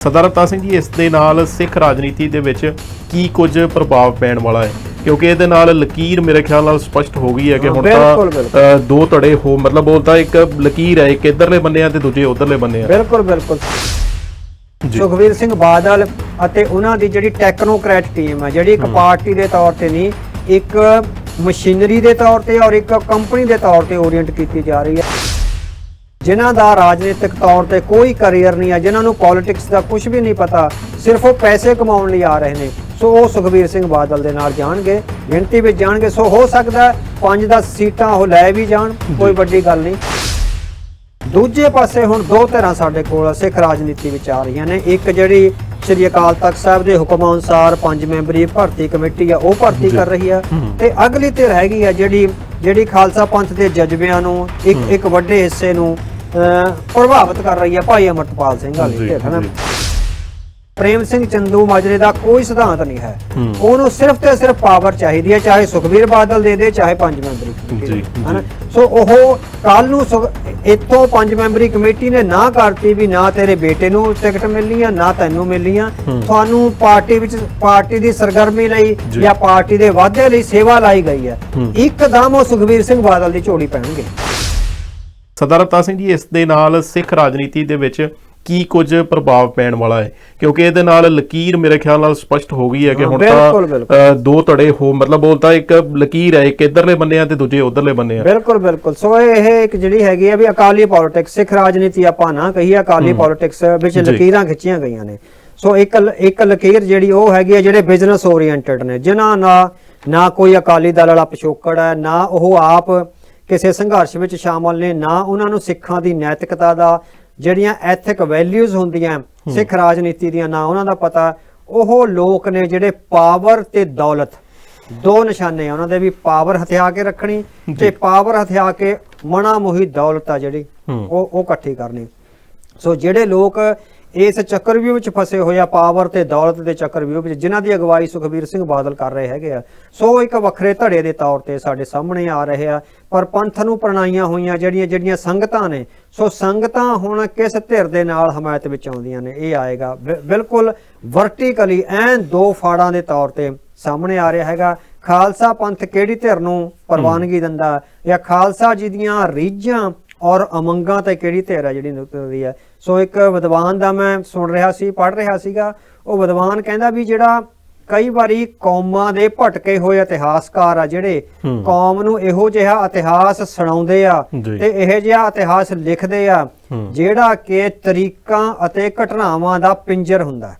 ਸਰਦਾਰ ਅਵਤਾਰ ਸਿੰਘ ਜੀ ਇਸ ਦੇ ਨਾਲ ਸਿੱਖ ਰਾਜਨੀਤੀ ਦੇ ਵਿੱਚ ਕੀ ਕੁਝ ਪ੍ਰਭਾਵ ਪੈਣ ਵਾਲਾ ਹੈ? ਕਿਉਂਕਿ ਇਹਦੇ ਨਾਲ ਲਕੀਰ ਮੇਰੇ ਖਿਆਲ ਨਾਲ ਸਪਸ਼ਟ ਹੋ ਗਈ ਹੈ ਕਿ ਹੁਣ ਤਾਂ ਦੋ ਧੜੇ ਹੋ ਮਤਲਬ ਉਹ ਤਾਂ ਇੱਕ ਲਕੀਰ ਹੈ ਇੱਕ ਇਧਰਲੇ ਬੰਨੇ ਆ ਤੇ ਦੂਜੇ ਉਧਰਲੇ ਬੰਨੇ ਆ। ਬਿਲਕੁਲ ਬਿਲਕੁਲ। ਸੁਖਵੀਰ ਸਿੰਘ ਬਾਦਲ ਅਤੇ ਉਹਨਾਂ ਦੀ ਜਿਹੜੀ ਟੈਕਨੋਕ੍ਰੈਟ ਟੀਮ ਹੈ ਜਿਹੜੀ ਇੱਕ ਪਾਰਟੀ ਦੇ ਤੌਰ ਤੇ ਨਹੀਂ ਇੱਕ ਮਸ਼ੀਨਰੀ ਦੇ ਤੌਰ ਤੇ ਔਰ ਇੱਕ ਕੰਪਨੀ ਦੇ ਤੌਰ ਤੇ ਓਰੀਐਂਟ ਕੀਤੀ ਜਾ ਰਹੀ ਹੈ। ਜਿਨ੍ਹਾਂ ਦਾ ਰਾਜਨੀਤਿਕ ਤੌਰ ਤੇ ਕੋਈ ਕੈਰੀਅਰ ਨਹੀਂ ਹੈ ਜਿਨ੍ਹਾਂ ਨੂੰ ਪੋਲਿਟਿਕਸ ਦਾ ਕੁਝ ਵੀ ਨਹੀਂ ਪਤਾ ਸਿਰਫ ਉਹ ਪੈਸੇ ਕਮਾਉਣ ਲਈ ਆ ਰਹੇ ਨੇ। ਸੋ ਉਹ ਸੁਖਵੀਰ ਸਿੰਘ ਬਾਦਲ ਦੇ ਨਾਲ ਜਾਣਗੇ ਗਿਣਤੀ ਵਿੱਚ ਜਾਣਗੇ। ਸੋ ਹੋ ਸਕਦਾ 5-10 ਸੀਟਾਂ ਉਹ ਲੈ ਵੀ ਜਾਣ ਕੋਈ ਵੱਡੀ ਗੱਲ ਨਹੀਂ। ਦੂਜੇ ਪਾਸੇ ਹੁਣ ਦੋ ਧਿਰਾਂ ਸਾਡੇ ਕੋਲ ਸਿੱਖ ਰਾਜਨੀਤੀ ਵਿੱਚ ਆ ਰਹੀਆਂ ਨੇ। ਇੱਕ ਜਿਹੜੀ ਸ੍ਰੀ ਅਕਾਲ ਤਖਤ ਸਾਹਿਬ ਦੇ ਹੁਕਮ ਅਨੁਸਾਰ ਪੰਜ ਮੈਂਬਰੀ ਭਰਤੀ ਕਮੇਟੀ ਆ ਉਹ ਭਰਤੀ ਕਰ ਰਹੀ ਆ। ਤੇ ਅਗਲੀ ਧਿਰ ਹੈਗੀ ਆ ਜਿਹੜੀ ਜਿਹੜੀ ਖਾਲਸਾ ਪੰਥ ਦੇ ਜਜ਼ਬਿਆਂ ਨੂੰ ਇੱਕ ਇੱਕ ਵੱਡੇ ਹਿੱਸੇ ਨੂੰ ਪ੍ਰਭਾਵਿਤ ਕਰ ਰਹੀ ਆ ਭਾਈ ਅਮਰਤਪਾਲ ਸਿੰਘ ਵਾਲੀ ਜੀ, ਧਿਰ ਹੈ ਨਾ ਜੀ। ਪ੍ਰੇਮ ਸਿੰਘ ਚੰਦੂ ਮਾਜਰੇ ਦਾ ਕੋਈ ਸਿਧਾਂਤ ਨਹੀਂ ਹੈ। ਉਹਨੂੰ ਸਿਰਫ ਤੇ ਸਿਰਫ ਪਾਵਰ ਚਾਹੀਦੀ ਹੈ ਚਾਹੇ ਸੁਖਬੀਰ ਬਾਦਲ ਦੇ ਦੇ ਚਾਹੇ ਪੰਜ ਮੈਂਬਰੀ ਕਮੇਟੀ। ਹਨਾ? ਸੋ ਉਹ ਕੱਲ ਨੂੰ ਇੱਥੋਂ ਪੰਜ ਮੈਂਬਰੀ ਕਮੇਟੀ ਨੇ ਨਾ ਕਰਤੀ ਵੀ ਨਾ ਤੇਰੇ ਬੇਟੇ ਨੂੰ ਟਿਕਟ ਮਿਲਣੀ ਆ ਨਾ ਤੈਨੂੰ ਮਿਲਣੀ ਆ ਤੁਹਾਨੂੰ ਪਾਰਟੀ ਵਿੱਚ ਪਾਰਟੀ ਦੀ ਸਰਗਰਮੀ ਲਈ ਜੀ। ਪਾਰਟੀ ਦੇ ਵਾਅਦੇ ਲਈ ਸੇਵਾ ਲਾਈ ਗਈ ਹੈ। ਇੱਕਦਮ ਉਹ ਸੁਖਬੀਰ ਸਿੰਘ ਬਾਦਲ ਦੀ ਝੋਲੀ ਪੈਣਗੇ ਸਰਦਾਰ ਅਵਤਾਰ ਸਿੰਘ ਜੀ ਇਸ ਦੇ ਨਾਲ ਸਿੱਖ ਰਾਜਨੀਤੀ ਦੇ ਵਿੱਚ ਕੀ ਕੁਝ ਪ੍ਰਭਾਵ ਪੈਣ ਵਾਲਾ ਹੈ? ਕਿਉਂਕਿ ਇਹਦੇ ਨਾਲ ਲਕੀਰ ਮੇਰੇ ਖਿਆਲ ਨਾਲ ਸਪਸ਼ਟ ਹੋ ਗਈ ਹੈ ਕਿ ਹੁਣ ਤਾਂ ਦੋ ਧੜੇ ਹੋ ਮਤਲਬ ਉਹ ਤਾਂ ਇੱਕ ਲਕੀਰ ਹੈ ਇੱਕ ਇਧਰਲੇ ਬੰਨੇ ਆ ਤੇ ਦੂਜੇ ਉਧਰਲੇ ਬੰਨੇ ਆ। ਬਿਲਕੁਲ ਬਿਲਕੁਲ। ਸੋ ਇਹ ਇੱਕ ਜਿਹੜੀ ਹੈਗੀ ਆ ਵੀ ਅਕਾਲੀ ਪੋਲਿਟਿਕਸ ਸਿੱਖ ਰਾਜਨੀਤੀ ਆਪਾਂ ਨਾ ਕਹੀਏ ਅਕਾਲੀ ਪੋਲਿਟਿਕਸ ਵਿੱਚ। ਲਕੀਰਾਂ ਖਿੱਚੀਆਂ ਗਈਆਂ ਨੇ। ਸੋ ਇੱਕ ਇੱਕ ਲਕੀਰ ਜਿਹੜੀ ਉਹ ਹੈਗੀ ਆ ਜਿਹੜੇ ਬਿਜ਼ਨਸ ਓਰੀਐਂਟਡ ਨੇ ਜਿਨ੍ਹਾਂ ਨਾ ਨਾ ਕੋਈ ਅਕਾਲੀ ਦਲ ਵਾਲਾ ਪਿਛੋਕੜ ਹੈ ਨਾ ਉਹ ਆਪ ਕਿਸੇ ਸੰਘਰਸ਼ ਵਿੱਚ ਸ਼ਾਮਲ ਨੇ ਨਾ ਉਹਨਾਂ ਨੂੰ ਸਿੱਖਾਂ ਦੀ ਨੈਤਿਕਤਾ ਦਾ ਜਿਹੜੀਆਂ ਐਥਿਕ ਵੈਲਿਊਜ਼ ਹੁੰਦੀਆਂ ਸਿੱਖ ਰਾਜਨੀਤੀ ਦੀਆਂ ਨਾ ਉਹਨਾਂ ਦਾ ਪਤਾ ਉਹ ਲੋਕ ਨੇ ਜਿਹੜੇ ਪਾਵਰ ਤੇ ਦੌਲਤ ਦੋ ਨਿਸ਼ਾਨੇ ਆ ਉਹਨਾਂ ਦੇ ਵੀ ਪਾਵਰ ਹਥਿਆ ਕੇ ਰੱਖਣੀ ਤੇ ਪਾਵਰ ਹਥਿਆ ਕੇ ਮਣਾ ਮੁਹੀ ਦੌਲਤ ਆ ਜਿਹੜੀ। ਉਹ ਉਹ ਇਕੱਠੀ ਕਰਨੀ। ਸੋ ਜਿਹੜੇ ਲੋਕ ਇਸ ਚੱਕਰਵਿਊਹ ਵਿੱਚ ਫਸੇ ਹੋਏ ਆ ਪਾਵਰ ਤੇ ਦੌਲਤ ਦੇ ਚੱਕਰਵਿਊਹ ਵਿੱਚ ਜਿਨ੍ਹਾਂ ਦੀ ਅਗਵਾਈ ਸੁਖਬੀਰ ਸਿੰਘ ਬਾਦਲ ਕਰ ਰਹੇ ਹੈਗੇ ਆ। ਸੋ ਇੱਕ ਵੱਖਰੇ ਧੜੇ ਦੇ ਤੌਰ ਤੇ ਸਾਡੇ ਸਾਹਮਣੇ ਆ ਰਹੇ ਆ ਪਰ ਪੰਥ ਨੂੰ ਪ੍ਰਣਾਈਆਂ ਹੋਈਆਂ ਜਿਹੜੀਆਂ ਜਿਹੜੀਆਂ ਸੰਗਤਾਂ ਨੇ ਸੋ ਸੰਗਤਾਂ ਹੁਣ ਕਿਸ ਧਿਰ ਦੇ ਨਾਲ ਹਮਾਇਤ ਵਿੱਚ ਆਉਂਦੀਆਂ ਨੇ ਇਹ ਆਏਗਾ। ਬਿਲਕੁਲ ਵਰਟੀਕਲੀ ਐਨ ਦੋ ਫਾੜਾਂ ਦੇ ਤੌਰ ਤੇ ਸਾਹਮਣੇ ਆ ਰਿਹਾ ਹੈਗਾ। ਖਾਲਸਾ ਪੰਥ ਕਿਹੜੀ ਧਿਰ ਨੂੰ ਪ੍ਰਵਾਨਗੀ ਦਿੰਦਾ ਜਾਂ ਖਾਲਸਾ ਜੀ ਦੀਆਂ ਰੀਝਾਂ ਔਰ ਅਮੰਗਾਂ ਤੇ ਕਿਹੜੀ ਧਿਰ ਹੈ ਜਿਹੜੀ ਨਿਕਲਦੀ ਹੈ ਸੋ ਇੱਕ ਵਿਦਵਾਨ ਦਾ ਮੈਂ ਸੁਣ ਰਿਹਾ ਸੀ ਪੜ੍ਹ ਰਿਹਾ ਸੀਗਾ ਉਹ ਵਿਦਵਾਨ ਕਹਿੰਦਾ ਵੀ ਜਿਹੜਾ ਕਈ ਵਾਰੀ ਕੌਮਾਂ ਦੇ ਭਟਕੇ ਹੋਏ ਇਤਿਹਾਸਕਾਰ ਆ ਜਿਹੜੇ। ਕੌਮ ਨੂੰ ਇਹੋ ਜਿਹਾ ਇਤਿਹਾਸ ਸੁਣਾਉਂਦੇ ਆ। ਤੇ ਇਹ ਜਿਹਾ ਇਤਿਹਾਸ ਲਿਖਦੇ ਆ। ਜਿਹੜਾ ਕਿ ਤਰੀਕਾਂ ਅਤੇ ਘਟਨਾਵਾਂ ਦਾ ਪਿੰਜਰ ਹੁੰਦਾ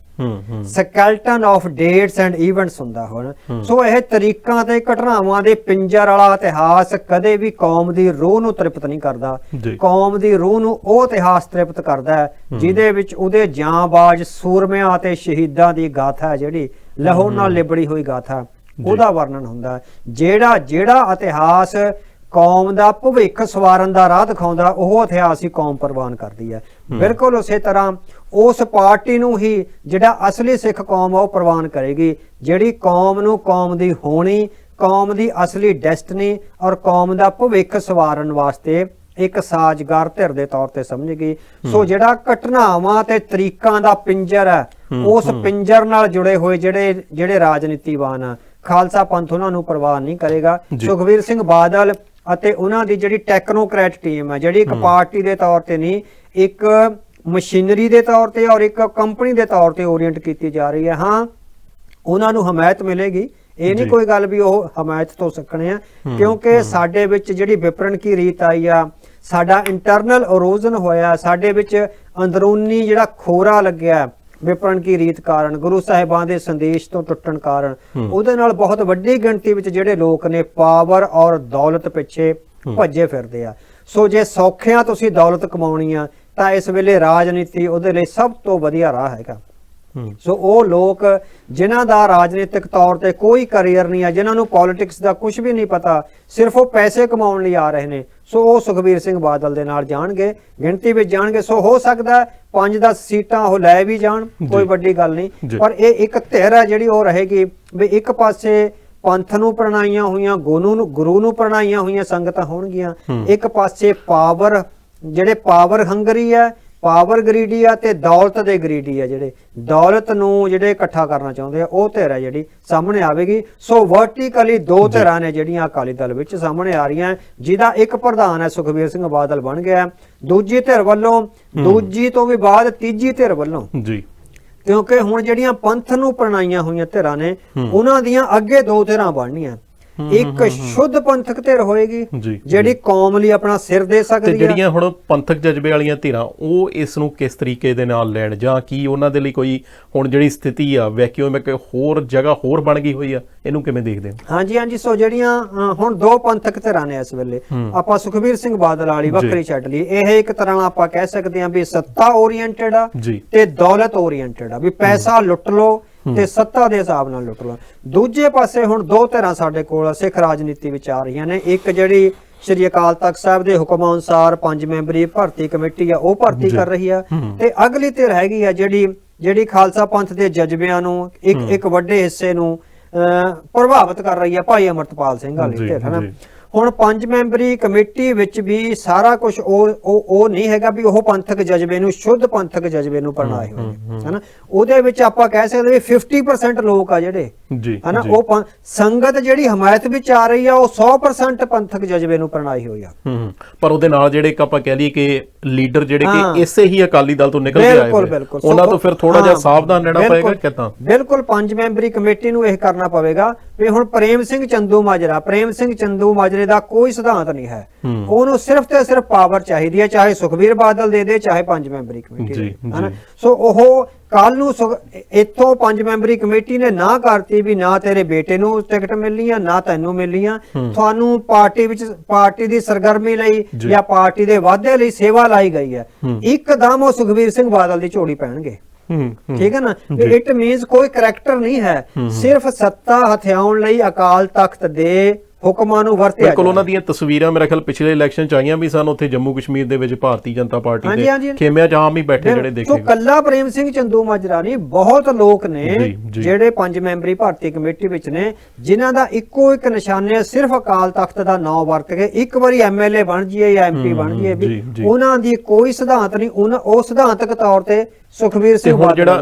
skeleton of dates and events ਹੁੰਦਾ ਹੁਣ। ਸੋ ਇਹ ਤਰੀਕਾਂ ਤੇ ਘਟਨਾਵਾਂ ਦੇ ਪਿੰਜਰ ਵਾਲਾ ਇਤਿਹਾਸ ਕਦੇ ਵੀ ਕੌਮ ਦੀ ਰੂਹ ਨੂੰ ਤ੍ਰਿਪਤ ਨਹੀਂ ਕਰਦਾ। ਕੌਮ ਦੀ ਰੂਹ ਨੂੰ ਉਹ ਇਤਿਹਾਸ ਤ੍ਰਿਪਤ ਕਰਦਾ ਹੈ ਜਿਹਦੇ ਵਿੱਚ ਉਹਦੇ ਜਾਂਬਾਜ਼ ਸੂਰਮਿਆਂ ਅਤੇ ਸ਼ਹੀਦਾਂ ਦੀ ਗਾਥਾ ਜਿਹੜੀ ਲਹੂ ਨਾਲ ਲਿਬੜੀ ਹੋਈ ਗਾਥਾ। ਉਹਦਾ ਵਰਣਨ ਹੁੰਦਾ। ਜਿਹੜਾ ਜਿਹੜਾ ਇਤਿਹਾਸ ਕੌਮ ਦਾ ਭਵਿੱਖ ਸਵਾਰਨ ਦਾ ਰਾਹ ਦਿਖਾਉਂਦਾ ਉਹ ਇਤਿਹਾਸ ਹੀ ਕੌਮ ਪ੍ਰਵਾਨ ਕਰਦੀ ਹੈ। ਬਿਲਕੁਲ ਉਸੇ ਤਰ੍ਹਾਂ ਉਸ ਪਾਰਟੀ ਨੂੰ ਹੀ ਜਿਹੜਾ ਅਸਲੀ ਸਿੱਖ ਕੌਮ ਆ ਉਹ ਪ੍ਰਵਾਨ ਕਰੇਗੀ। ਜਿਹੜੀ ਕੌਮ ਨੂੰ ਕੌਮ ਦੀ ਹੋਣੀ ਕੌਮ ਦੀ ਅਸਲੀ ਡੈਸਟਨੀ ਔਰ ਕੌਮ ਦਾ ਭਵਿੱਖ ਸਵਾਰਨ ਵਾਸਤੇ ਇੱਕ ਸਾਜ਼ਗਾਰ ਧਿਰ ਦੇ ਤੌਰ ਤੇ ਸਮਝੇਗੀ। ਸੋ ਜਿਹੜਾ ਘਟਨਾਵਾਂ ਤੇ ਤਰੀਕਾਂ ਦਾ ਪਿੰਜਰ ਹੈ ਉਸ ਪਿੰਜਰ ਨਾਲ ਜੁੜੇ ਹੋਏ ਜਿਹੜੇ ਜਿਹੜੇ ਰਾਜਨੀਤੀਵਾਨ ਆ ਖਾਲਸਾ ਪੰਥ ਉਹਨਾਂ ਨੂੰ ਪ੍ਰਵਾਨ ਨਹੀਂ ਕਰੇਗਾ। ਸੁਖਵੀਰ ਸਿੰਘ ਬਾਦਲ ਅਤੇ ਉਹਨਾਂ ਦੀ ਜਿਹੜੀ ਟੈਕਨੋਕ੍ਰੈਟ ਟੀਮ ਹੈ ਜਿਹੜੀ ਇੱਕ ਪਾਰਟੀ ਦੇ ਤੌਰ ਤੇ ਨਹੀਂ ਇੱਕ ਮਸ਼ੀਨਰੀ ਦੇ ਤੌਰ ਤੇ ਔਰ ਇੱਕ ਕੰਪਨੀ ਦੇ ਤੌਰ ਤੇ ਓਰੀਐਂਟ ਕੀਤੀ ਜਾ ਰਹੀ ਹੈ। ਹਾਂ ਉਹਨਾਂ ਨੂੰ ਹਮਾਇਤ ਮਿਲੇਗੀ। ਇਹ ਨਹੀਂ। ਕੋਈ ਗੱਲ ਵੀ ਉਹ ਹਮਾਇਤ ਤੋਂ ਸਕਣੇ ਆ ਕਿਉਂਕਿ ਸਾਡੇ ਵਿੱਚ ਜਿਹੜੀ ਵਿਪਰਨ ਕੀ ਰੀਤ ਆਈ ਆ ਸਾਡਾ ਇੰਟਰਨਲ ਇਰੋਜ਼ਨ ਹੋਇਆ ਸਾਡੇ ਵਿੱਚ ਅੰਦਰੂਨੀ ਜਿਹੜਾ ਖੋਰਾ ਲੱਗਿਆ ਵਿਪਰਨ ਕੀ ਰੀਤ ਕਾਰਨ ਗੁਰੂ ਸਾਹਿਬਾਨ ਦੇ ਸੰਦੇਸ਼ ਤੋਂ ਟੁੱਟਣ ਕਾਰਨ। ਉਹਦੇ ਨਾਲ ਬਹੁਤ ਵੱਡੀ ਗਿਣਤੀ ਵਿੱਚ ਜਿਹੜੇ ਲੋਕ ਨੇ ਪਾਵਰ ਔਰ ਦੌਲਤ ਪਿੱਛੇ ਭੱਜੇ ਫਿਰਦੇ ਆ। ਸੋ ਜੇ ਸੌਖਿਆਂ ਤੁਸੀਂ ਦੌਲਤ ਕਮਾਉਣੀ ਆ ਤਾਂ ਇਸ ਵੇਲੇ ਰਾਜਨੀਤੀ ਉਹਦੇ ਲਈ ਸਭ ਤੋਂ ਵਧੀਆ ਰਾਹ ਹੈਗਾ। ਸੋ ਉਹ ਲੋਕ ਜਿਨ੍ਹਾਂ ਦਾ ਰਾਜਨੀਤਿਕ ਤੌਰ ਤੇ ਕੋਈ ਕੈਰੀਅਰ ਨਹੀਂ ਹੈ ਜਿਨ੍ਹਾਂ ਨੂੰ ਪੋਲਿਟਿਕਸ ਦਾ ਕੁਝ ਵੀ ਨਹੀਂ ਪਤਾ ਸਿਰਫ ਉਹ ਪੈਸੇ ਕਮਾਉਣ ਲਈ ਆ ਰਹੇ ਨੇ। ਸੋ ਉਹ ਸੁਖਬੀਰ ਸਿੰਘ ਬਾਦਲ ਦੇ ਨਾਲ ਜਾਣਗੇ ਗਿਣਤੀ ਵਿੱਚ ਜਾਣਗੇ। ਸੋ ਹੋ ਸਕਦਾ 5-10 ਸੀਟਾਂ ਉਹ ਲੈ ਵੀ ਜਾਣ ਕੋਈ। ਵੱਡੀ ਗੱਲ ਨਹੀਂ। ਪਰ ਇਹ ਇੱਕ ਧਿਰ ਹੈ ਜਿਹੜੀ ਉਹ ਰਹੇਗੀ ਵੀ ਇੱਕ ਪਾਸੇ ਪੰਥ ਨੂੰ ਪ੍ਰਣਾਈਆਂ ਹੋਈਆਂ ਗੁਰੂ ਨੂੰ ਗੁਰੂ ਨੂੰ ਪ੍ਰਣਾਈਆਂ ਹੋਈਆਂ ਸੰਗਤਾਂ ਹੋਣਗੀਆਂ। ਇੱਕ ਪਾਸੇ ਪਾਵਰ ਜਿਹੜੇ ਪਾਵਰ ਹੰਗਰੀ ਹੈ ਪਾਵਰ ਗਰੀਡੀ ਆ ਤੇ ਦੌਲਤ ਦੇ ਗਰੀਡੀ ਆ ਜਿਹੜੇ। ਦੌਲਤ ਨੂੰ ਜਿਹੜੇ ਇਕੱਠਾ ਕਰਨਾ ਚਾਹੁੰਦੇ ਆ ਉਹ ਧਿਰ ਹੈ ਜਿਹੜੀ ਸਾਹਮਣੇ ਆਵੇਗੀ। ਸੋ ਵਰਟੀਕਲੀ ਦੋ ਧਿਰਾਂ ਨੇ ਜਿਹੜੀਆਂ ਅਕਾਲੀ ਦਲ ਵਿੱਚ ਸਾਹਮਣੇ ਆ ਰਹੀਆਂ ਜਿਹਦਾ ਇੱਕ ਪ੍ਰਧਾਨ ਹੈ ਸੁਖਬੀਰ ਸਿੰਘ ਬਾਦਲ ਬਣ ਗਿਆ। ਦੂਜੀ ਧਿਰ ਵੱਲੋਂ ਦੂਜੀ ਤੋਂ ਵੀ ਬਾਅਦ ਤੀਜੀ ਧਿਰ ਵੱਲੋਂ ਜੀ। ਕਿਉਂਕਿ ਹੁਣ ਜਿਹੜੀਆਂ ਪੰਥ ਨੂੰ ਪ੍ਰਣਾਈਆਂ ਹੋਈਆਂ ਧਿਰਾਂ ਨੇ ਉਹਨਾਂ ਦੀਆਂ ਅੱਗੇ ਦੋ ਧਿਰਾਂ ਬਣਨੀਆਂ। ਇੱਕ ਸ਼ੁੱਧ ਪੰਥਕ ਧਿਰ ਹੋਏਗੀ ਜਿਹੜੀ ਕੌਮ ਲਈ ਆਪਣਾ ਸਿਰ ਦੇ ਤੇ ਸਕਦੀ ਹੈ ਜਿਹੜੀਆਂ ਹੁਣ ਪੰਥਕ ਜਜ਼ਬੇ ਵਾਲੀਆਂ ਧਿਰਾਂ ਉਹ ਇਸ ਨੂੰ ਕਿਸ ਤਰੀਕੇ ਦੇ ਨਾਲ ਲੈਣ ਜਾਂ ਕੀ ਉਹਨਾਂ ਦੇ ਲਈ ਕੋਈ ਹੁਣ ਜਿਹੜੀ ਸਥਿਤੀ ਆ ਵੈਕਿਊਮ ਇੱਕ ਹੋਰ ਜਗ੍ਹਾ ਹੋਰ ਬਣ ਗਈ ਹੋਈ ਆ ਇਹਨੂੰ ਕਿਵੇਂ ਦੇਖਦੇ ਹੋ? ਹਾਂਜੀ ਹਾਂਜੀ ਸੋ ਜਿਹੜੀਆਂ ਹੁਣ ਦੋ ਪੰਥਕ ਧਿਰਾਂ ਨੇ ਇਸ ਵੇਲੇ। ਆਪਾਂ ਸੁਖਬੀਰ ਸਿੰਘ ਬਾਦਲ ਵਾਲੀ ਵੱਖਰੀ ਛੱਡ ਲਈ ਇਹ ਇੱਕ ਤਰ੍ਹਾਂ ਆਪਾਂ ਕਹਿ ਸਕਦੇ ਹਾਂ ਵੀ ਸੱਤਾ ਓਰੀਐਂਟਡ ਆ ਤੇ ਦੌਲਤ ਓਰੀਐਂਟਡ ਆ। ਵੀ ਪੈਸਾ ਲੁੱਟ ਲਓ ਤੇ ਸੱਤਾ ਦੇ ਹਿਸਾਬ ਨਾਲ ਲੁੱਟ ਲਓ। ਦੂਜੇ ਪਾਸੇ ਹੁਣ ਦੋ ਧਿਰਾਂ ਸਾਡੇ ਕੋਲ ਸਿੱਖ ਰਾਜਨੀਤੀ ਵਿੱਚ ਆ ਰਹੀਆਂ ਨੇ। ਇੱਕ ਜਿਹੜੀ ਸ਼੍ਰੀ ਅਕਾਲ ਤਖਤ ਸਾਹਿਬ ਦੇ ਹੁਕਮ ਅਨੁਸਾਰ ਪੰਜ ਮੈਂਬਰੀ ਭਰਤੀ ਕਮੇਟੀ ਆ ਉਹ ਭਰਤੀ ਕਰ ਰਹੀ ਆ। ਤੇ ਅਗਲੀ ਧਿਰ ਹੈਗੀ ਆ ਜਿਹੜੀ ਜਿਹੜੀ ਖਾਲਸਾ ਪੰਥ ਦੇ ਜਜ਼ਬਿਆਂ ਨੂੰ ਇੱਕ ਇੱਕ ਵੱਡੇ ਹਿੱਸੇ ਨੂੰ ਪ੍ਰਭਾਵਿਤ ਕਰ ਰਹੀ ਆ ਭਾਈ ਅਮਰਤਪਾਲ ਸਿੰਘ ਵਾਲੀ ਧਿਰ ਹਨਾ। ਹੁਣ ਪੰਜ ਮੈਂਬਰੀ ਕਮੇਟੀ ਵਿੱਚ ਵੀ ਸਾਰਾ ਕੁਝ ਉਹ ਉਹ ਨਹੀਂ ਹੈਗਾ ਵੀ ਉਹ ਪੰਥਕ ਜਜ਼ਬੇ ਨੂੰ ਸ਼ੁੱਧ ਪੰਥਕ ਜਜ਼ਬੇ ਨੂੰ ਪ੍ਰਣਾਏ ਹੋਏ ਹਨਾ ਉਹਦੇ ਵਿੱਚ ਆਪਾਂ ਕਹਿ ਸਕਦੇ ਵੀ 50% ਲੋਕ ਆ ਜਿਹੜੇ ਜੀ ਹਨਾ। ਉਹ ਸੰਗਤ ਜਿਹੜੀ ਹਮਾਇਤ ਵਿੱਚ ਆ ਰਹੀ ਆ ਉਹ 100% ਪੰਥਕ ਜਜ਼ਬੇ ਨੂੰ ਪ੍ਰਣਾਈ ਹੋਈ ਆ ਹੂੰ। ਪਰ ਉਹਦੇ ਨਾਲ ਜਿਹੜੇ ਇੱਕ ਆਪਾਂ ਕਹਿ ਲਈਏ ਕਿ ਲੀਡਰ ਜਿਹੜੇ। ਕਿ ਇਸੇ ਹੀ ਅਕਾਲੀ ਦਲ ਤੋਂ ਨਿਕਲ ਕੇ ਆਏ ਉਹਨਾਂ ਤੋਂ ਫਿਰ ਥੋੜਾ ਜਿਹਾ ਸਾਵਧਾਨ ਰਹਿਣਾ ਪਏਗਾ ਕਿਦਾਂ ਬਿਲਕੁਲ ਪੰਜ ਮੈਂਬਰੀ ਕਮੇਟੀ ਨੂੰ ਇਹ ਕਰਨਾ ਪਵੇਗਾ ਵੀ ਹੁਣ ਪ੍ਰੇਮ ਸਿੰਘ ਚੰਦੂ ਮਾਜਰਾ ਪ੍ਰੇਮ ਸਿੰਘ ਚੰਦੂ ਮਾਜਰੇ ਦਾ ਕੋਈ ਸਿਧਾਂਤ ਨਹੀਂ ਹੈ। ਉਹਨੂੰ ਸਿਰਫ ਤੇ ਸਿਰਫ ਪਾਵਰ ਚਾਹੀਦੀ ਹੈ ਚਾਹੇ ਸੁਖਬੀਰ ਬਾਦਲ ਦੇ ਦੇ ਚਾਹੇ ਪੰਜ ਮੈਂਬਰੀ ਕਮੇਟੀ ਹਨਾ। ਸੋ ਉਹ ਕੱਲ ਨੂੰ ਇੱਥੋਂ ਪੰਜ ਮੈਂਬਰੀ ਕਮੇਟੀ ਨੇ ਨਾ ਕਰਤੀ ਵੀ ਨਾ ਤੇਰੇ ਬੇਟੇ ਨੂੰ ਟਿਕਟ ਮਿਲਣੀ ਆ ਨਾ ਤੈਨੂੰ ਮਿਲਣੀ ਆ ਤੁਹਾਨੂੰ ਪਾਰਟੀ ਵਿੱਚ ਪਾਰਟੀ ਦੀ ਸਰਗਰਮੀ ਲਈ ਜੀ। ਪਾਰਟੀ ਦੇ ਵਾਅਦੇ ਲਈ ਸੇਵਾ ਲਾਈ ਗਈ ਹੈ। ਇੱਕਦਮ ਉਹ ਸੁਖਬੀਰ ਸਿੰਘ ਬਾਦਲ ਦੀ ਝੋਲੀ ਪੈਣਗੇ। ਠੀਕ ਹੈ ਨਾ? ਇਟ ਮੀਨਸ ਕੋਈ ਕਰੈਕਟਰ ਨਹੀਂ ਹੈ। ਸਿਰਫ ਸੱਤਾ ਹਥਿਆਉਣ ਲਈ ਅਕਾਲ ਤਖਤ ਦੇ ਹੁਕਮਾਂ ਨੂੰ ਵਰਤਿਆ ਬਿਲਕੁਲ ਉਹਨਾਂ ਜਾਏ। ਦੀਆਂ ਤਸਵੀਰਾਂ ਮੇਰੇ ਖਿਆਲ ਪਿਛਲੇ ਇਲੈਕਸ਼ਨ ਚ ਆਈਆਂ ਵੀ ਸਨ ਉੱਥੇ ਜੰਮੂ ਕਸ਼ਮੀਰ ਦੇ ਵਿੱਚ ਭਾਰਤੀ ਜਨਤਾ ਪਾਰਟੀ ਦੇ। ਖੇਮਿਆਂ ਚ ਆਮ ਹੀ ਬੈਠੇ ਜਿਹੜੇ ਸੋ ਦੇਖੇ ਗਏ। ਕੱਲਾ ਪ੍ਰੇਮ ਸਿੰਘ ਚੰਦੂ ਮਾਜਰਾ ਨਹੀਂ ਬਹੁਤ ਲੋਕ ਨੇ। ਜਿਹੜੇ ਪੰਜ ਮੈਂਬਰੀ ਭਾਰਤੀ ਕਮੇਟੀ ਵਿੱਚ ਨੇ ਜਿਨ੍ਹਾਂ ਦਾ ਇੱਕੋ ਇੱਕ ਨਿਸ਼ਾਨੇ ਸਿਰਫ ਅਕਾਲ ਤਖਤ ਦਾ ਨਾਮ ਵਰਤ ਕੇ ਇੱਕ ਵਾਰੀ ਐਮਐਲਏ ਬਣ ਜਾਈਏ ਜਾਂ ਐਮਪੀ ਬਣ ਜਾਈਏ ਜੀ, ਵੀ। ਉਹਨਾਂ ਦੀ ਕੋਈ ਸਿਧਾਂਤ ਨਹੀਂ ਉਹ ਸਿਧਾਂਤਕ ਤੌਰ ਤੇ ਸੁਖਬੀਰ ਤੇ ਸਿੰਘ ਬਾਦਲ ਜਿਹੜਾ